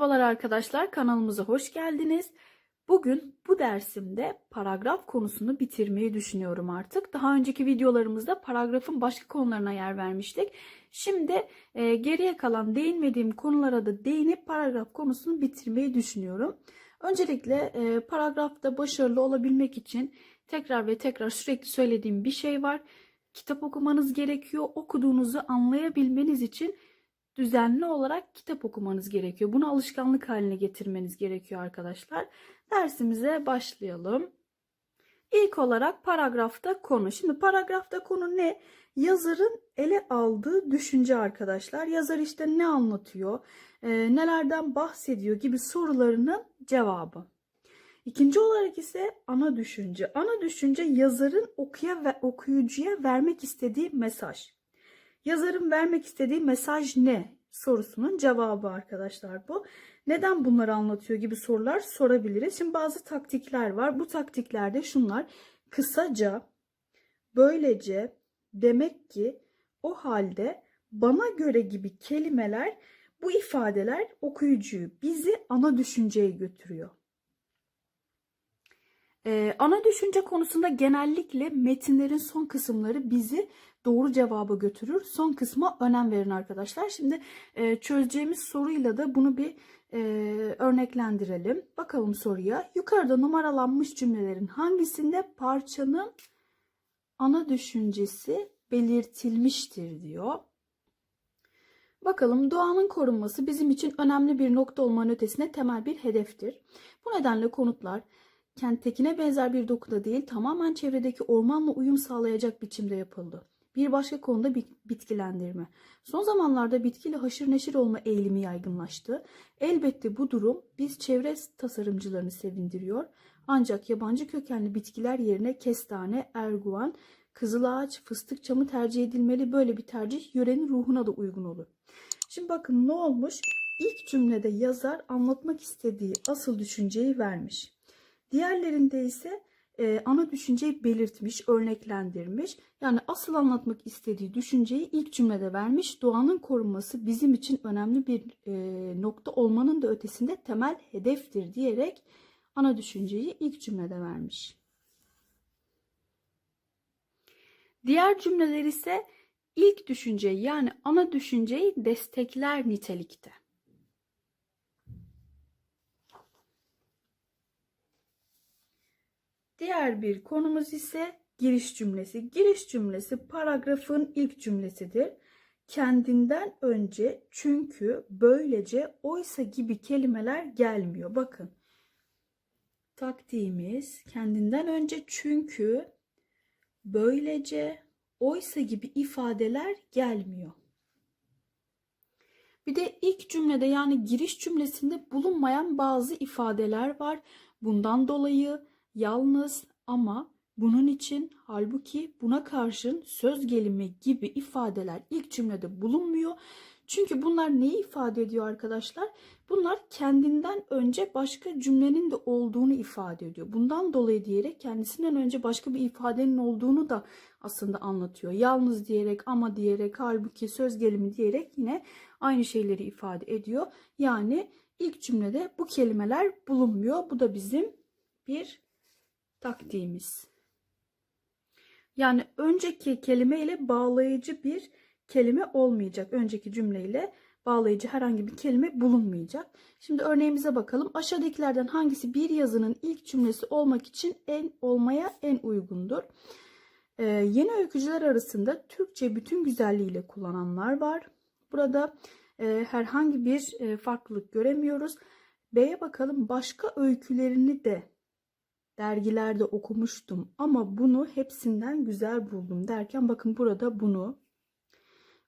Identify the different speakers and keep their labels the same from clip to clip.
Speaker 1: Merhabalar arkadaşlar, kanalımıza hoş geldiniz. Bugün bu dersimde paragraf konusunu bitirmeyi düşünüyorum artık. Daha önceki videolarımızda paragrafın başka konularına yer vermiştik. Şimdi e, geriye kalan değinmediğim konulara da değinip paragraf konusunu bitirmeyi düşünüyorum. Öncelikle e, paragrafta başarılı olabilmek için tekrar ve tekrar sürekli söylediğim bir şey var. Kitap okumanız gerekiyor. Okuduğunuzu anlayabilmeniz için düzenli olarak kitap okumanız gerekiyor. Bunu alışkanlık haline getirmeniz gerekiyor arkadaşlar. Dersimize başlayalım. İlk olarak paragrafta konu. Şimdi paragrafta konu ne? Yazarın ele aldığı düşünce arkadaşlar. Yazar işte ne anlatıyor, e, nelerden bahsediyor gibi sorularının cevabı. İkinci olarak ise ana düşünce. Ana düşünce yazarın okuya ve okuyucuya vermek istediği mesaj. Yazarın vermek istediği mesaj ne sorusunun cevabı arkadaşlar bu. Neden bunları anlatıyor gibi sorular sorabiliriz. Şimdi bazı taktikler var. Bu taktiklerde şunlar. Kısaca, böylece, demek ki, o halde, bana göre gibi kelimeler, bu ifadeler okuyucuyu, bizi ana düşünceye götürüyor. Ee, ana düşünce konusunda genellikle metinlerin son kısımları bizi doğru cevaba götürür. Son kısma önem verin arkadaşlar. Şimdi e, çözeceğimiz soruyla da bunu bir e, örneklendirelim. Bakalım soruya. Yukarıda numaralanmış cümlelerin hangisinde parçanın ana düşüncesi belirtilmiştir diyor. Bakalım doğanın korunması bizim için önemli bir nokta olmanın ötesine temel bir hedeftir. Bu nedenle konutlar kenttekine benzer bir dokuda değil tamamen çevredeki ormanla uyum sağlayacak biçimde yapıldı. Bir başka konuda bitkilendirme. Son zamanlarda bitkiyle haşır neşir olma eğilimi yaygınlaştı. Elbette bu durum biz çevre tasarımcılarını sevindiriyor. Ancak yabancı kökenli bitkiler yerine kestane, erguvan, kızılağaç, fıstık çamı tercih edilmeli. Böyle bir tercih yörenin ruhuna da uygun olur. Şimdi bakın ne olmuş? İlk cümlede yazar anlatmak istediği asıl düşünceyi vermiş. Diğerlerinde ise e, ana düşünceyi belirtmiş, örneklendirmiş. Yani asıl anlatmak istediği düşünceyi ilk cümlede vermiş. Doğanın korunması bizim için önemli bir e, nokta olmanın da ötesinde temel hedeftir diyerek ana düşünceyi ilk cümlede vermiş. Diğer cümleler ise ilk düşünceyi yani ana düşünceyi destekler nitelikte. Diğer bir konumuz ise giriş cümlesi. Giriş cümlesi paragrafın ilk cümlesidir. Kendinden önce, çünkü, böylece, oysa gibi kelimeler gelmiyor. Bakın. Taktiğimiz kendinden önce, çünkü, böylece, oysa gibi ifadeler gelmiyor. Bir de ilk cümlede yani giriş cümlesinde bulunmayan bazı ifadeler var. Bundan dolayı yalnız ama bunun için halbuki buna karşın söz gelimi gibi ifadeler ilk cümlede bulunmuyor. Çünkü bunlar neyi ifade ediyor arkadaşlar? Bunlar kendinden önce başka cümlenin de olduğunu ifade ediyor. Bundan dolayı diyerek kendisinden önce başka bir ifadenin olduğunu da aslında anlatıyor. Yalnız diyerek, ama diyerek, halbuki söz gelimi diyerek yine aynı şeyleri ifade ediyor. Yani ilk cümlede bu kelimeler bulunmuyor. Bu da bizim bir taktiğimiz. Yani önceki kelime ile bağlayıcı bir kelime olmayacak. Önceki cümleyle bağlayıcı herhangi bir kelime bulunmayacak. Şimdi örneğimize bakalım. Aşağıdakilerden hangisi bir yazının ilk cümlesi olmak için en olmaya en uygundur? Ee, yeni öykücüler arasında Türkçe bütün güzelliğiyle kullananlar var. Burada e, herhangi bir e, farklılık göremiyoruz. B'ye bakalım. Başka öykülerini de dergilerde okumuştum ama bunu hepsinden güzel buldum derken bakın burada bunu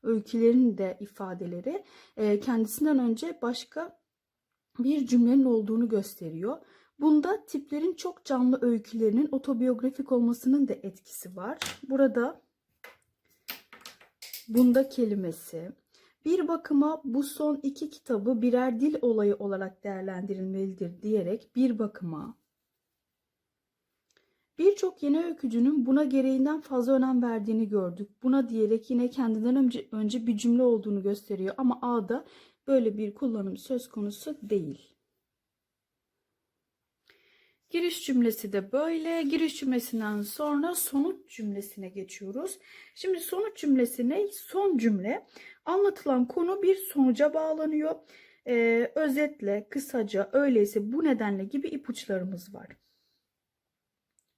Speaker 1: öykülerin de ifadeleri e, kendisinden önce başka bir cümlenin olduğunu gösteriyor. Bunda tiplerin çok canlı öykülerinin otobiyografik olmasının da etkisi var. Burada bunda kelimesi bir bakıma bu son iki kitabı birer dil olayı olarak değerlendirilmelidir diyerek bir bakıma Birçok yeni öykücünün buna gereğinden fazla önem verdiğini gördük. Buna diyerek yine kendinden önce, önce bir cümle olduğunu gösteriyor. Ama A'da böyle bir kullanım söz konusu değil. Giriş cümlesi de böyle. Giriş cümlesinden sonra sonuç cümlesine geçiyoruz. Şimdi sonuç cümlesi ne? Son cümle. Anlatılan konu bir sonuca bağlanıyor. Ee, özetle, kısaca, öyleyse, bu nedenle gibi ipuçlarımız var.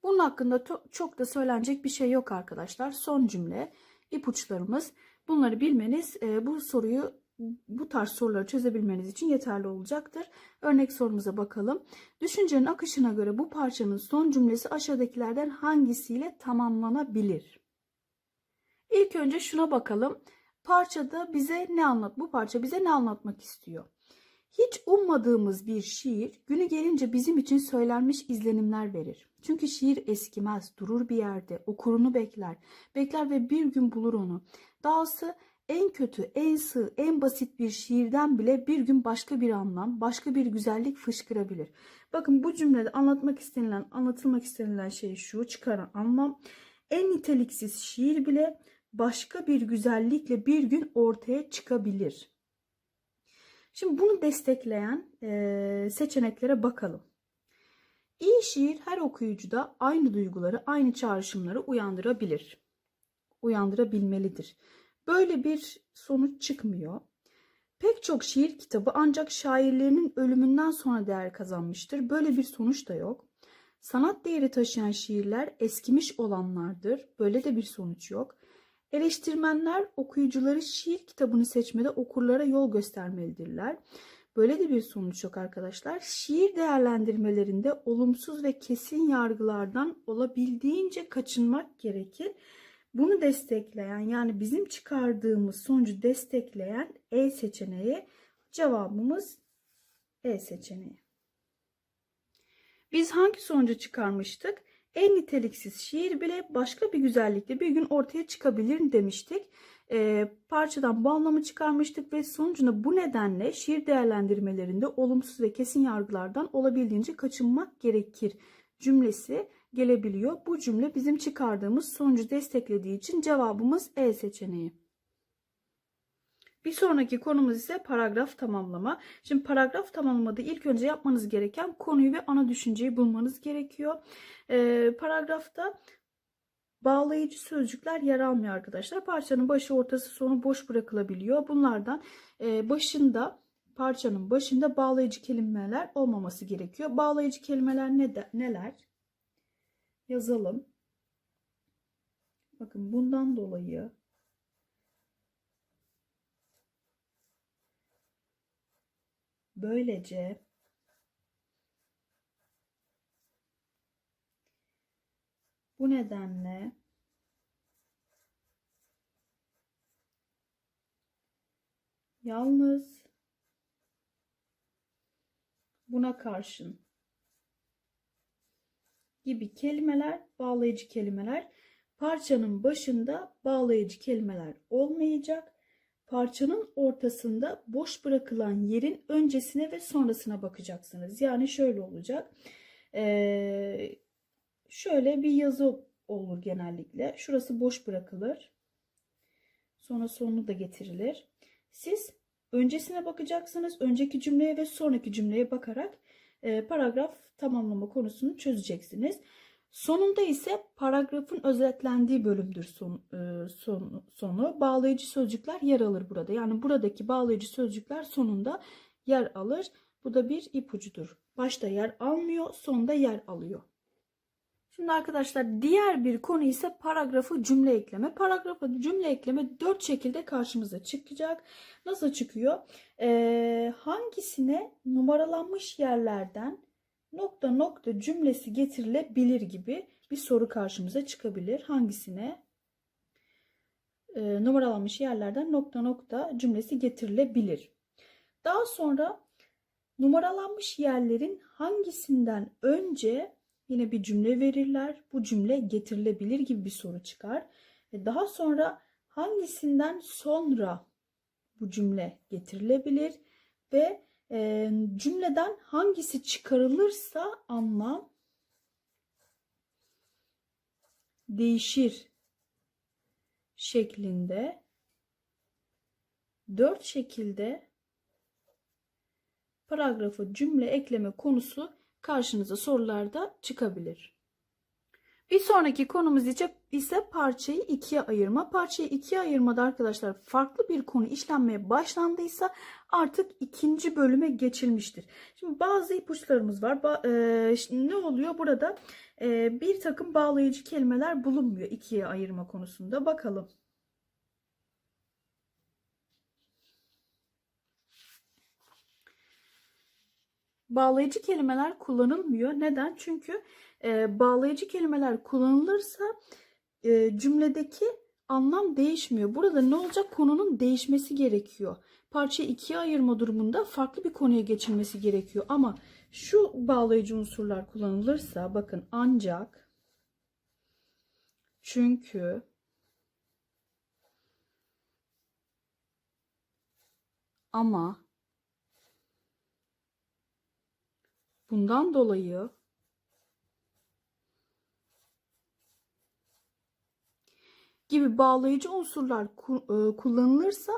Speaker 1: Bunun hakkında çok da söylenecek bir şey yok arkadaşlar. Son cümle, ipuçlarımız. Bunları bilmeniz e, bu soruyu, bu tarz soruları çözebilmeniz için yeterli olacaktır. Örnek sorumuza bakalım. Düşüncenin akışına göre bu parçanın son cümlesi aşağıdakilerden hangisiyle tamamlanabilir? İlk önce şuna bakalım. Parçada bize ne anlat? Bu parça bize ne anlatmak istiyor? Hiç ummadığımız bir şiir günü gelince bizim için söylenmiş izlenimler verir. Çünkü şiir eskimez, durur bir yerde, okurunu bekler. Bekler ve bir gün bulur onu. Dahası en kötü, en sığ, en basit bir şiirden bile bir gün başka bir anlam, başka bir güzellik fışkırabilir. Bakın bu cümlede anlatmak istenilen, anlatılmak istenilen şey şu, çıkaran anlam. En niteliksiz şiir bile başka bir güzellikle bir gün ortaya çıkabilir. Şimdi bunu destekleyen eee, seçeneklere bakalım. İyi şiir her okuyucuda aynı duyguları, aynı çağrışımları uyandırabilir. Uyandırabilmelidir. Böyle bir sonuç çıkmıyor. Pek çok şiir kitabı ancak şairlerinin ölümünden sonra değer kazanmıştır. Böyle bir sonuç da yok. Sanat değeri taşıyan şiirler eskimiş olanlardır. Böyle de bir sonuç yok. Eleştirmenler okuyucuları şiir kitabını seçmede okurlara yol göstermelidirler. Böyle de bir sonuç yok arkadaşlar. Şiir değerlendirmelerinde olumsuz ve kesin yargılardan olabildiğince kaçınmak gerekir. Bunu destekleyen yani bizim çıkardığımız sonucu destekleyen E seçeneği cevabımız E seçeneği. Biz hangi sonucu çıkarmıştık? En niteliksiz şiir bile başka bir güzellikle bir gün ortaya çıkabilir demiştik. Ee, parçadan bu anlamı çıkarmıştık ve sonucunda bu nedenle şiir değerlendirmelerinde olumsuz ve kesin yargılardan olabildiğince kaçınmak gerekir cümlesi gelebiliyor. Bu cümle bizim çıkardığımız sonucu desteklediği için cevabımız E seçeneği. Bir sonraki konumuz ise paragraf tamamlama. Şimdi paragraf tamamlamada ilk önce yapmanız gereken konuyu ve ana düşünceyi bulmanız gerekiyor. Ee, paragrafta bağlayıcı sözcükler yer almıyor arkadaşlar. Parçanın başı, ortası, sonu boş bırakılabiliyor. Bunlardan e, başında parçanın başında bağlayıcı kelimeler olmaması gerekiyor. Bağlayıcı kelimeler ne de, neler? Yazalım. Bakın bundan dolayı böylece bu nedenle yalnız buna karşın gibi kelimeler, bağlayıcı kelimeler. Parçanın başında bağlayıcı kelimeler olmayacak. Parçanın ortasında boş bırakılan yerin öncesine ve sonrasına bakacaksınız. Yani şöyle olacak. Ee, şöyle bir yazı olur genellikle. Şurası boş bırakılır. Sonra sonunu da getirilir. Siz öncesine bakacaksınız. Önceki cümleye ve sonraki cümleye bakarak e, paragraf tamamlama konusunu çözeceksiniz. Sonunda ise paragrafın özetlendiği bölümdür son, e, son, sonu. Bağlayıcı sözcükler yer alır burada. Yani buradaki bağlayıcı sözcükler sonunda yer alır. Bu da bir ipucudur. Başta yer almıyor, sonda yer alıyor. Şimdi arkadaşlar diğer bir konu ise paragrafı cümle ekleme. Paragrafı cümle ekleme dört şekilde karşımıza çıkacak. Nasıl çıkıyor? Ee, hangisine numaralanmış yerlerden nokta nokta cümlesi getirilebilir gibi bir soru karşımıza çıkabilir. Hangisine e, numaralanmış yerlerden nokta nokta cümlesi getirilebilir. Daha sonra numaralanmış yerlerin hangisinden önce yine bir cümle verirler. Bu cümle getirilebilir gibi bir soru çıkar. Ve daha sonra hangisinden sonra bu cümle getirilebilir ve cümleden hangisi çıkarılırsa anlam değişir şeklinde dört şekilde paragrafı cümle ekleme konusu karşınıza sorularda çıkabilir. Bir sonraki konumuz ise, parçayı ikiye ayırma. Parçayı ikiye ayırmada arkadaşlar farklı bir konu işlenmeye başlandıysa artık ikinci bölüme geçilmiştir. Şimdi bazı ipuçlarımız var. Ba- e, şimdi ne oluyor burada? E, bir takım bağlayıcı kelimeler bulunmuyor ikiye ayırma konusunda. Bakalım. Bağlayıcı kelimeler kullanılmıyor. Neden? Çünkü e, bağlayıcı kelimeler kullanılırsa e, cümledeki anlam değişmiyor. Burada ne olacak? Konunun değişmesi gerekiyor. Parçayı ikiye ayırma durumunda farklı bir konuya geçilmesi gerekiyor. Ama şu bağlayıcı unsurlar kullanılırsa bakın ancak çünkü ama bundan dolayı gibi bağlayıcı unsurlar e, kullanılırsa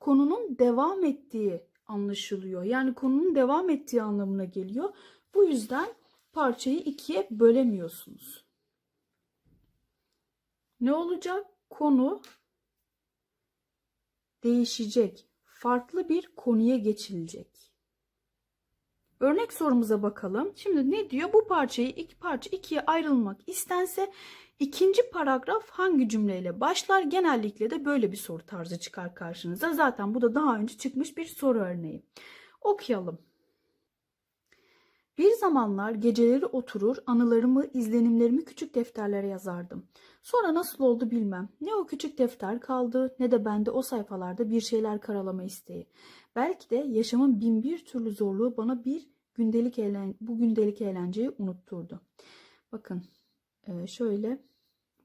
Speaker 1: konunun devam ettiği anlaşılıyor. Yani konunun devam ettiği anlamına geliyor. Bu yüzden parçayı ikiye bölemiyorsunuz. Ne olacak? Konu değişecek. Farklı bir konuya geçilecek. Örnek sorumuza bakalım. Şimdi ne diyor? Bu parçayı iki parça ikiye ayrılmak istense ikinci paragraf hangi cümleyle başlar? Genellikle de böyle bir soru tarzı çıkar karşınıza. Zaten bu da daha önce çıkmış bir soru örneği. Okuyalım. Bir zamanlar geceleri oturur, anılarımı, izlenimlerimi küçük defterlere yazardım. Sonra nasıl oldu bilmem. Ne o küçük defter kaldı ne de bende o sayfalarda bir şeyler karalama isteği. Belki de yaşamın bin bir türlü zorluğu bana bir gündelik eğlen bu gündelik eğlenceyi unutturdu. Bakın şöyle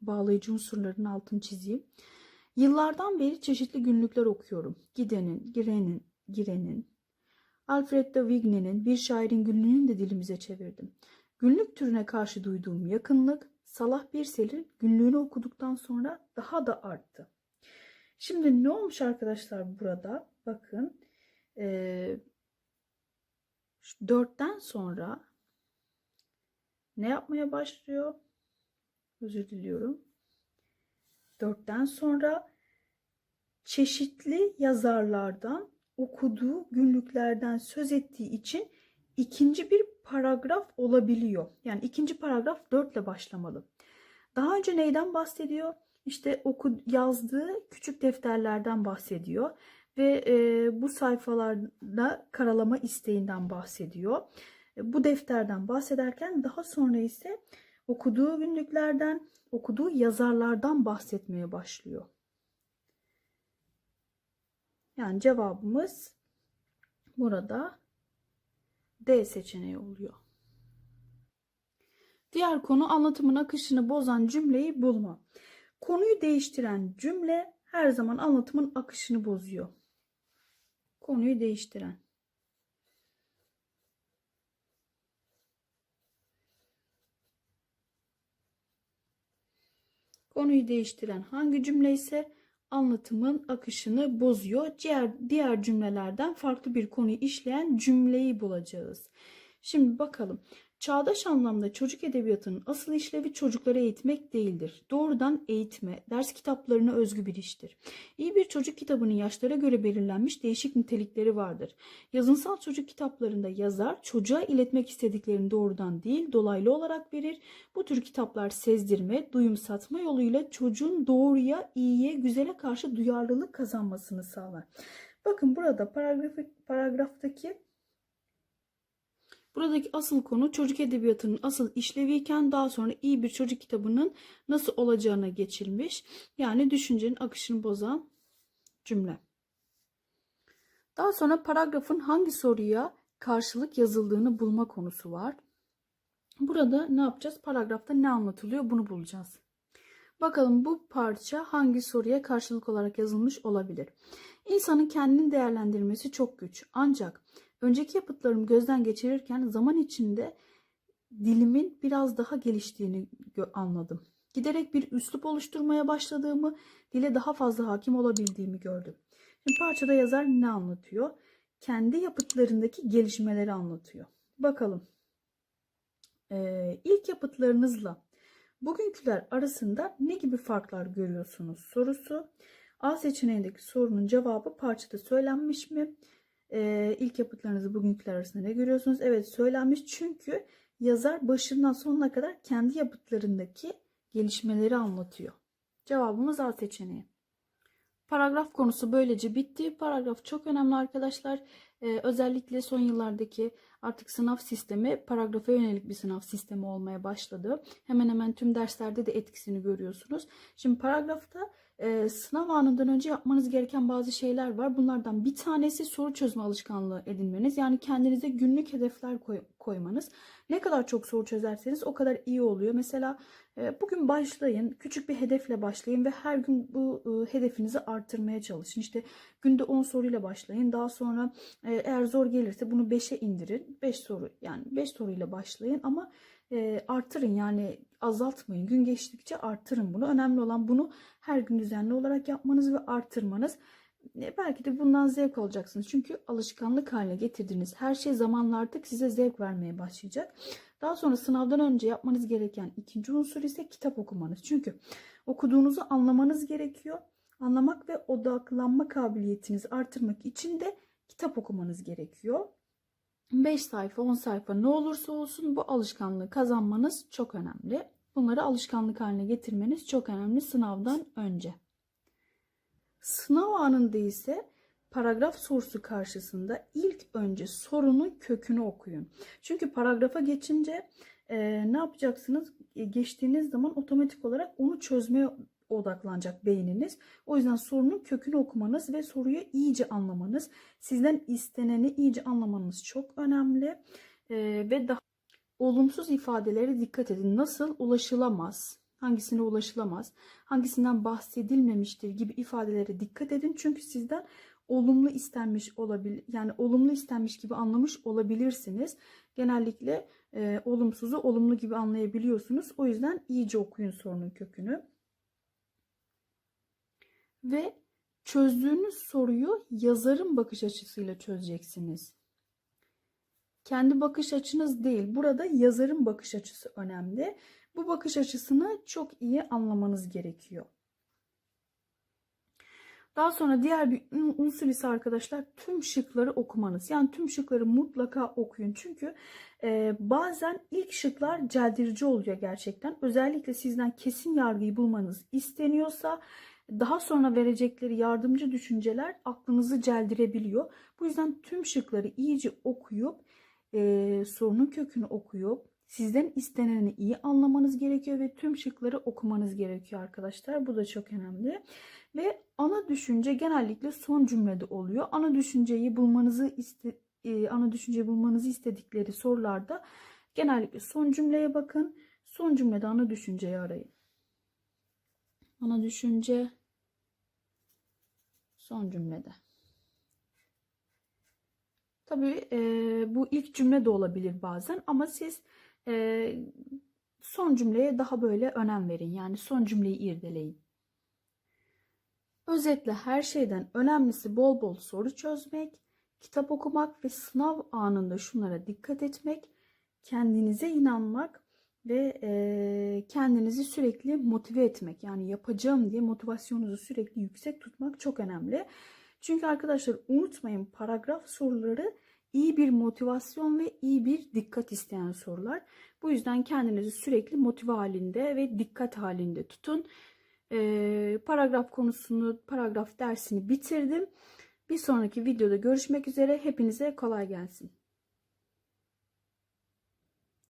Speaker 1: bağlayıcı unsurların altını çizeyim. Yıllardan beri çeşitli günlükler okuyorum. Gidenin, girenin, girenin, Alfred de Vigny'nin bir şairin günlüğünü de dilimize çevirdim. Günlük türüne karşı duyduğum yakınlık Salah Birsel'in günlüğünü okuduktan sonra daha da arttı. Şimdi ne olmuş arkadaşlar burada? Bakın ee, dörtten sonra ne yapmaya başlıyor? Özür diliyorum. Dörtten sonra çeşitli yazarlardan okuduğu günlüklerden söz ettiği için ikinci bir paragraf olabiliyor. Yani ikinci paragraf dörtle başlamalı. Daha önce neyden bahsediyor? İşte oku, yazdığı küçük defterlerden bahsediyor ve e, bu sayfalarda karalama isteğinden bahsediyor. E, bu defterden bahsederken daha sonra ise okuduğu günlüklerden, okuduğu yazarlardan bahsetmeye başlıyor. Yani cevabımız burada D seçeneği oluyor. Diğer konu anlatımın akışını bozan cümleyi bulma. Konuyu değiştiren cümle her zaman anlatımın akışını bozuyor. Konuyu değiştiren. Konuyu değiştiren hangi cümle ise anlatımın akışını bozuyor. Diğer, diğer cümlelerden farklı bir konuyu işleyen cümleyi bulacağız. Şimdi bakalım. Çağdaş anlamda çocuk edebiyatının asıl işlevi çocukları eğitmek değildir. Doğrudan eğitme, ders kitaplarına özgü bir iştir. İyi bir çocuk kitabının yaşlara göre belirlenmiş değişik nitelikleri vardır. Yazınsal çocuk kitaplarında yazar çocuğa iletmek istediklerini doğrudan değil dolaylı olarak verir. Bu tür kitaplar sezdirme, duyum satma yoluyla çocuğun doğruya, iyiye, güzele karşı duyarlılık kazanmasını sağlar. Bakın burada paragrafı, paragraftaki Buradaki asıl konu çocuk edebiyatının asıl işleviyken daha sonra iyi bir çocuk kitabının nasıl olacağına geçilmiş. Yani düşüncenin akışını bozan cümle. Daha sonra paragrafın hangi soruya karşılık yazıldığını bulma konusu var. Burada ne yapacağız? Paragrafta ne anlatılıyor bunu bulacağız. Bakalım bu parça hangi soruya karşılık olarak yazılmış olabilir? İnsanın kendini değerlendirmesi çok güç. Ancak önceki yapıtlarımı gözden geçirirken zaman içinde dilimin biraz daha geliştiğini anladım. Giderek bir üslup oluşturmaya başladığımı, dile daha fazla hakim olabildiğimi gördüm. Şimdi parçada yazar ne anlatıyor? kendi yapıtlarındaki gelişmeleri anlatıyor. Bakalım. Ee, ilk yapıtlarınızla bugünküler arasında ne gibi farklar görüyorsunuz sorusu. A seçeneğindeki sorunun cevabı parçada söylenmiş mi? İlk yapıtlarınızı bugünküler arasında ne görüyorsunuz? Evet söylenmiş çünkü yazar başından sonuna kadar kendi yapıtlarındaki gelişmeleri anlatıyor. Cevabımız A seçeneği. Paragraf konusu böylece bitti. Paragraf çok önemli arkadaşlar. Ee, özellikle son yıllardaki artık sınav sistemi paragrafa yönelik bir sınav sistemi olmaya başladı. Hemen hemen tüm derslerde de etkisini görüyorsunuz. Şimdi paragrafta e, sınav anından önce yapmanız gereken bazı şeyler var. Bunlardan bir tanesi soru çözme alışkanlığı edinmeniz. Yani kendinize günlük hedefler koy- koymanız. Ne kadar çok soru çözerseniz o kadar iyi oluyor. Mesela e, bugün başlayın, küçük bir hedefle başlayın ve her gün bu e, hedefinizi artırmaya çalışın. İşte günde 10 soruyla başlayın. Daha sonra e, eğer zor gelirse bunu 5'e indirin. 5 soru yani 5 soruyla başlayın ama e, artırın yani azaltmayın. Gün geçtikçe artırın bunu. Önemli olan bunu her gün düzenli olarak yapmanız ve artırmanız. E, belki de bundan zevk alacaksınız. Çünkü alışkanlık haline getirdiğiniz her şey zamanla artık size zevk vermeye başlayacak. Daha sonra sınavdan önce yapmanız gereken ikinci unsur ise kitap okumanız. Çünkü okuduğunuzu anlamanız gerekiyor. Anlamak ve odaklanma kabiliyetinizi artırmak için de kitap okumanız gerekiyor. 5 sayfa 10 sayfa ne olursa olsun bu alışkanlığı kazanmanız çok önemli. Bunları alışkanlık haline getirmeniz çok önemli sınavdan önce. Sınav anında ise paragraf sorusu karşısında ilk önce sorunun kökünü okuyun. Çünkü paragrafa geçince e, ne yapacaksınız? E, geçtiğiniz zaman otomatik olarak onu çözmeye odaklanacak beyniniz. O yüzden sorunun kökünü okumanız ve soruyu iyice anlamanız, sizden isteneni iyice anlamanız çok önemli. E, ve daha olumsuz ifadelere dikkat edin. Nasıl ulaşılamaz? Hangisine ulaşılamaz? Hangisinden bahsedilmemiştir gibi ifadelere dikkat edin. Çünkü sizden olumlu istenmiş olabilir yani olumlu istenmiş gibi anlamış olabilirsiniz. Genellikle e, olumsuzu olumlu gibi anlayabiliyorsunuz. O yüzden iyice okuyun sorunun kökünü. Ve çözdüğünüz soruyu yazarın bakış açısıyla çözeceksiniz. Kendi bakış açınız değil. Burada yazarın bakış açısı önemli. Bu bakış açısını çok iyi anlamanız gerekiyor. Daha sonra diğer bir unsur ise arkadaşlar tüm şıkları okumanız. Yani tüm şıkları mutlaka okuyun. Çünkü e, bazen ilk şıklar celdirici oluyor gerçekten. Özellikle sizden kesin yargıyı bulmanız isteniyorsa daha sonra verecekleri yardımcı düşünceler aklınızı celdirebiliyor. Bu yüzden tüm şıkları iyice okuyup e, sorunun kökünü okuyup sizden isteneni iyi anlamanız gerekiyor ve tüm şıkları okumanız gerekiyor arkadaşlar. Bu da çok önemli. Ve ana düşünce genellikle son cümlede oluyor. Ana düşünceyi bulmanızı iste, e, ana düşünceyi bulmanızı istedikleri sorularda genellikle son cümleye bakın. Son cümlede ana düşünceyi arayın. Ana düşünce son cümlede. Tabii e, bu ilk cümle de olabilir bazen ama siz e, son cümleye daha böyle önem verin. Yani son cümleyi irdeleyin. Özetle her şeyden önemlisi bol bol soru çözmek, kitap okumak ve sınav anında şunlara dikkat etmek, kendinize inanmak ve e, kendinizi sürekli motive etmek. Yani yapacağım diye motivasyonunuzu sürekli yüksek tutmak çok önemli. Çünkü arkadaşlar unutmayın paragraf soruları iyi bir motivasyon ve iyi bir dikkat isteyen sorular. Bu yüzden kendinizi sürekli motive halinde ve dikkat halinde tutun. Ee, paragraf konusunu, paragraf dersini bitirdim. Bir sonraki videoda görüşmek üzere. Hepinize kolay gelsin.